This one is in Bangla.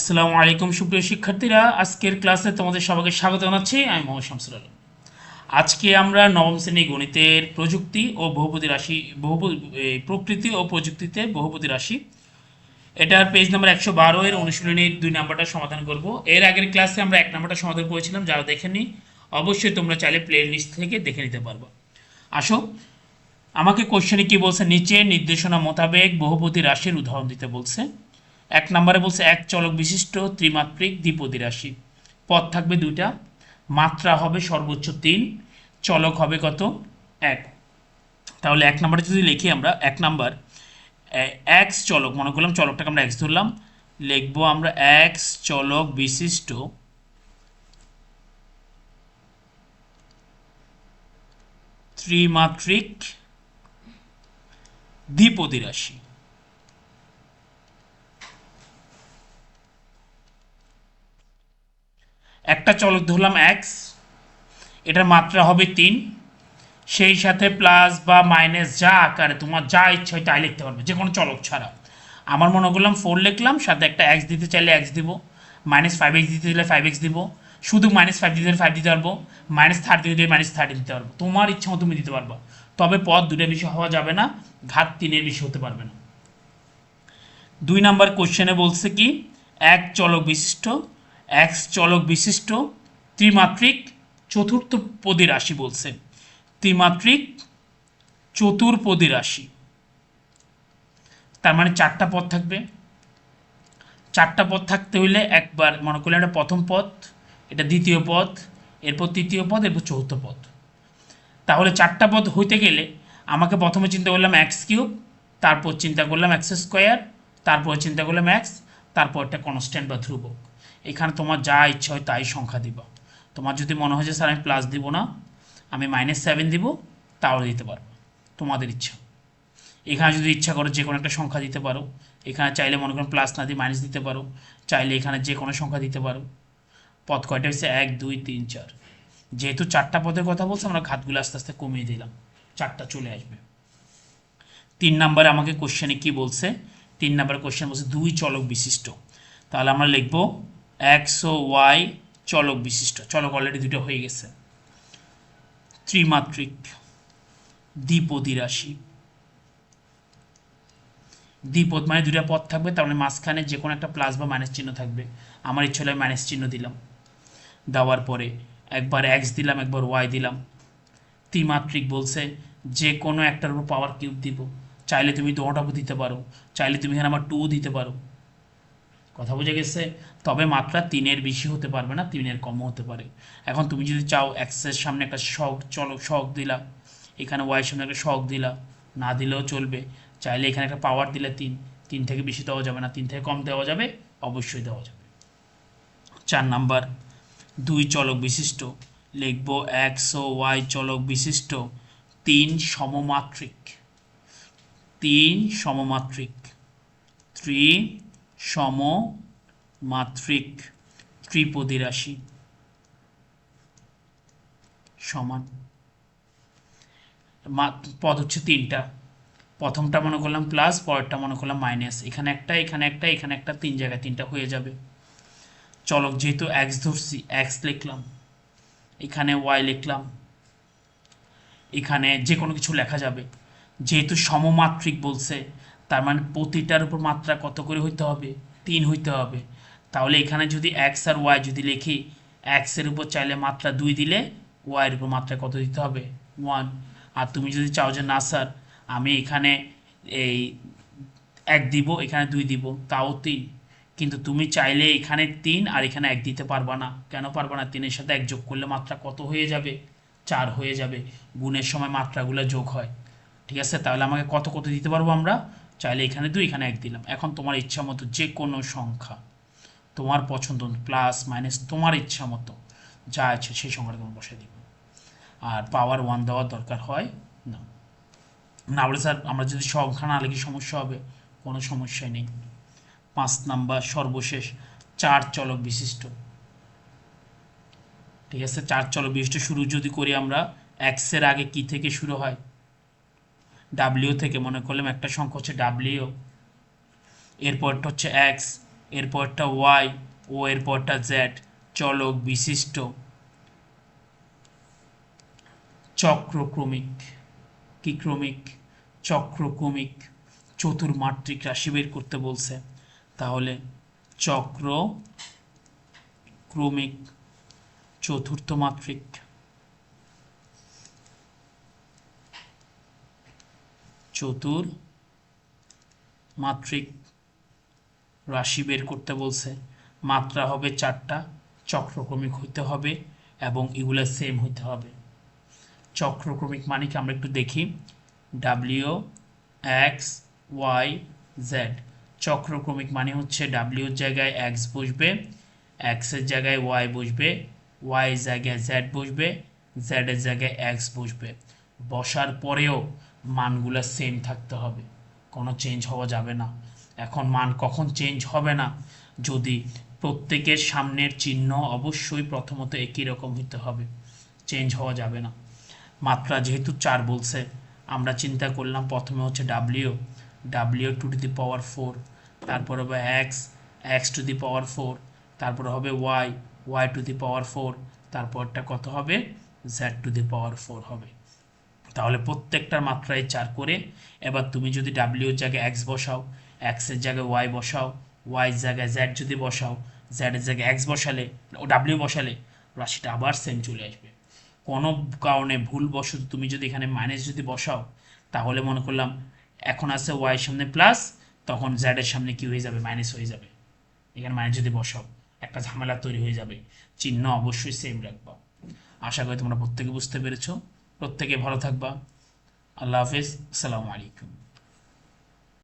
আসসালামু আলাইকুম, সুপ্রিয় শিক্ষার্থীরা। আজকের ক্লাসে তোমাদের সবাইকে স্বাগত জানাচ্ছি। আমি মোহাম্মদ শামসুল আলম। আজকে আমরা নবম শ্রেণি গণিতের প্রযুক্তি ও বহুপতি রাশি এই প্রকৃতি ও প্রযুক্তিতে বহুপতি রাশি। এটার পেজ নাম্বার একশো বারো এর অনুশীলনীর দুই নাম্বারটা সমাধান করব। এর আগের ক্লাসে আমরা এক নাম্বারটা সমাধান করেছিলাম, যারা দেখেনি অবশ্যই তোমরা চাইলে প্লে লিস্ট থেকে দেখে নিতে পারবে। আসো, আমাকে কোশ্চেনে কি বলছে? নিচে নির্দেশনা মোতাবেক বহুপতি রাশির উদাহরণ দিতে বলছে। এক নম্বরে বলছে, এক চলক বিশিষ্ট ত্রিমাত্রিক দ্বিপদী রাশি। পদ থাকবে দুইটা, মাত্রা হবে সর্বোচ্চ তিন, চলক হবে কত? এক। তাহলে এক নম্বরে যদি লিখি আমরা, এক নাম্বার এক্স চলক, মনে করলাম চলকটাকে আমরা এক্স ধরলাম, লিখব আমরা এক্স চলক বিশিষ্ট ত্রিমাত্রিক দ্বিপদী রাশি। একটা চলক ধরলাম এক্স এটার মাত্রা হবে তিন, সেই সাথে প্লাস বা মাইনাস যা আকারে তোমার যা ইচ্ছা হয় তাই লিখতে পারবে যে কোনো চলক ছাড়া। আমার মনে করলাম ফোর লিখলাম, সাথে একটা এক্স দিতে চাইলে এক্স দিব মাইনাস ফাইভ এক্স দিতে চাইলে ফাইভ এক্স দিব, শুধু মাইনাস ফাইভ দিতে ফাইভ দিতে পারব মাইনাস থার্টি দিতে মাইনাস থার্টি দিতে পারব, তোমার ইচ্ছা মতো তুমি দিতে পারব। তবে পদ দুটো বেশি হওয়া যাবে না, ঘাত তিনের বেশি হতে পারবে না। দুই নাম্বার কোশ্চেনে বলছে কি, এক চলক বিশিষ্ট এক্স চলক বিশিষ্ট, ত্রিমাত্রিক চতুর্থ পদী রাশি বলছে। ত্রিমাত্রিক চতুর্পদী রাশি। তার মানে চারটা পদ থাকবে। চারটা পদ থাকতে হইলে একবার মনে করলে এটা প্রথম পদ, এটা দ্বিতীয় পদ, এরপর তৃতীয় পদ, এরপর চতুর্থ পদ। তাহলে চারটা পদ হইতে গেলে আমাকে প্রথমে চিন্তা করলাম এক্স কিউব, তারপর চিন্তা করলাম এক্স স্কোয়ার, তারপর চিন্তা করলাম এক্স তারপর একটা কনস্ট্যান্ট বা ধ্রুবক। এখানে তোমার যা ইচ্ছা হয় তাই সংখ্যা দিবা। তোমার যদি মনে হয় যে, স্যার, আমি প্লাস দিব না, আমি মাইনাস সেভেন দিব তাও দিতে পারব। তোমাদের ইচ্ছা। এখানে যদি ইচ্ছা করো যে কোনো একটা সংখ্যা দিতে পারো। এখানে চাইলে মনে করো প্লাস না দিয়ে মাইনাস দিতে পারো। চাইলে এখানে যে কোনো সংখ্যা দিতে পারো। পথ কয়টা হচ্ছে এক, দুই, তিন, চার। যেহেতু চারটা পদের কথা বলছে, আমরা ঘাতগুলো আস্তে আস্তে কমিয়ে দিলাম। চারটা চলে আসবে। তিন নাম্বারে আমাকে কোশ্চেনে কি বলছে? তিন নাম্বার কোশ্চেন বলছে, দুই চলক বিশিষ্ট। তাহলে আমরা লিখব এক্স ও ওয়াই চলক বিশিষ্ট, চলক অলরেডি দুটো হয়ে গেছে। ত্রিমাত্রিক দ্বিপদী রাশি। দ্বিপদ মানে দুটা পদ থাকবে, তার মানে মাঝখানে যে কোনো একটা প্লাস বা মাইনাস চিহ্ন থাকবে। আমার ইচ্ছে হলে মাইনাস চিহ্ন দিলাম। দেওয়ার পরে একবার এক্স দিলাম, একবার ওয়াই দিলাম। ত্রিমাত্রিক বলছে যে কোনো একটার উপর পাওয়ার কিউব দিব। চাইলে তুমি দোটাও দিতে পারো, চাইলে তুমি এখানে আমার টু দিতে পারো। কথা বুঝে গেছে? তবে মাত্রা তিনের বেশি হতে পারবে না, তিনের কমও হতে পারে। এখন তুমি যদি চাও এক্সের সামনে একটা শখ, চলো, শখ দিলা। এখানে ওয়াইয়ের সামনে একটা শখ দিলা। না দিলেও চলবে। চাইলে এখানে একটা পাওয়ার দিলে তিন। তিন থেকে বেশি দেওয়া যাবে না। তিন থেকে কম দেওয়া যাবে, অবশ্যই দেওয়া যাবে। চার নাম্বার, দুই চলক বিশিষ্ট। লিখব এক্স ও ওয়াই চলক বিশিষ্ট। তিন সমমাত্রিক। তিন সমমাত্রিক। ত্রি সমমাত্রিক ত্রিপদী রাশি। সমান। পদ হচ্ছে তিনটা। প্রথমটা মনে করলাম প্লাস পরেরটা মনে করলাম মাইনাস এখানে একটা এখানে একটা এখানে একটা, তিন জায়গায় তিনটা হয়ে যাবে। চলক যেহেতু এক্স ধরছি এক্স লিখলাম। এখানে ওয়াই লিখলাম। এখানে যে কোনো কিছু লেখা যাবে। যেহেতু সমমাত্রিক বলছে তার মানে প্রতিটার উপর মাত্রা কত করে হইতে হবে? তিন হইতে হবে। তাহলে এখানে যদি এক্স আর ওয়াই যদি লিখি এক্সের উপর চাইলে মাত্রা দুই দিলে ওয়াইয়ের উপর মাত্রা কত দিতে হবে? ওয়ান আর তুমি যদি চাও যে না স্যার আমি এখানে এই এক দিব, এখানে দুই দিব, তাও তিন। কিন্তু তুমি চাইলে এখানে তিন আর এখানে এক দিতে পারবা না। কেন পারবা না? তিনের সাথে এক যোগ করলে মাত্রা কত হয়ে যাবে? চার হয়ে যাবে। গুণের সময় মাত্রাগুলো যোগ হয়। ঠিক আছে? তাহলে আমাকে কত কত দিতে পারব আমরা? চাইলে এখানে দুই, এখানে এক দিলাম। এখন তোমার ইচ্ছা মতো যে কোনো সংখ্যা, তোমার পছন্দ প্লাস মাইনাস তোমার ইচ্ছা মতো যা আছে সেই সংখ্যাটা তোমার বসে দিব। আর পাওয়ার ওয়ান দেওয়ার দরকার হয় না। না বলে স্যার আমরা যদি সংখ্যা না লিখি সমস্যা হবে, কোনো সমস্যাই নেই। পাঁচ নাম্বার সর্বশেষ, চার চলক বিশিষ্ট। ঠিক আছে, চার চলক বিশিষ্ট শুরু যদি করি আমরা এক্সের আগে কি থেকে শুরু হয়? ডাব্লিউ থেকে মনে করলাম একটা সংখ্যা হচ্ছে ডাব্লিউ এরপরটা হচ্ছে এক্স এরপরটা ওয়াই ও এরপরটা জেড চলক বিশিষ্ট, চক্রক্রমিক, কি ক্রমিক? চক্রক্রমিক, চতুর্মাত্রিক রাশি বের করতে বলছে। তাহলে চক্র ক্রমিক চতুর্থ মাত্রিক। চতুর মাত্রিক রাশি বের করতে বলছে। মাত্রা হবে চারটা, চক্রক্রমিক হইতে হবে এবং এগুলো সেম হইতে হবে। চক্রক্রমিক মানে কি? আমরা একটু দেখি। ডাব্লিউ এক্স ওয়াই জেড চক্রক্রমিক মানে হচ্ছে ডাব্লিউর জায়গায় এক্স বসবে এক্সের জায়গায় ওয়াই বসবে ওয়াই জায়গায় জেড বসবে জেডের জায়গায় এক্স বসবে। বসার পরেও মানগুলো সেম থাকতে হবে। কোনো চেঞ্জ হওয়া যাবে না। এখন মান কখন চেঞ্জ হবে না? যদি প্রত্যেকের সামনের চিহ্ন অবশ্যই প্রথমত একই রকম হতে হবে। চেঞ্জ হওয়া যাবে না। মাত্রা যেহেতু চার বলছে, আমরা চিন্তা করলাম প্রথমে হচ্ছে W W to to the power four তারপর হবে X X to the power four তারপর হবে Y Y to the power four তারপরটা কত হবে? Z to the power four হবে। তাহলে প্রত্যেকটার মাত্রায় চার করে। এবার তুমি যদি ডাব্লিউর জায়গায় এক্স বসাও এক্সের জায়গায় ওয়াই বসাও ওয়াই জায়গায় জ্যাড যদি বসাও জেডের জায়গায় এক্স বসালে ও ডাব্লিউ বসালে, রাশিটা আবার সেম চলে আসবে। কোনো কারণে ভুলবশত তুমি যদি এখানে মাইনাস যদি বসাও, তাহলে মনে করলাম এখন আছে ওয়াইয়ের সামনে প্লাস তখন জেডের সামনে কি হয়ে যাবে? মাইনাস হয়ে যাবে। এখানে মাইনাস যদি বসাও, একটা ঝামেলা তৈরি হয়ে যাবে। চিহ্ন অবশ্যই সেম রাখবা। আশা করি তোমরা প্রত্যেকে বুঝতে পেরেছ। প্রত্যেকে ভালো থাকবা। আল্লাহ হাফিজ। আসসালামু আলাইকুম।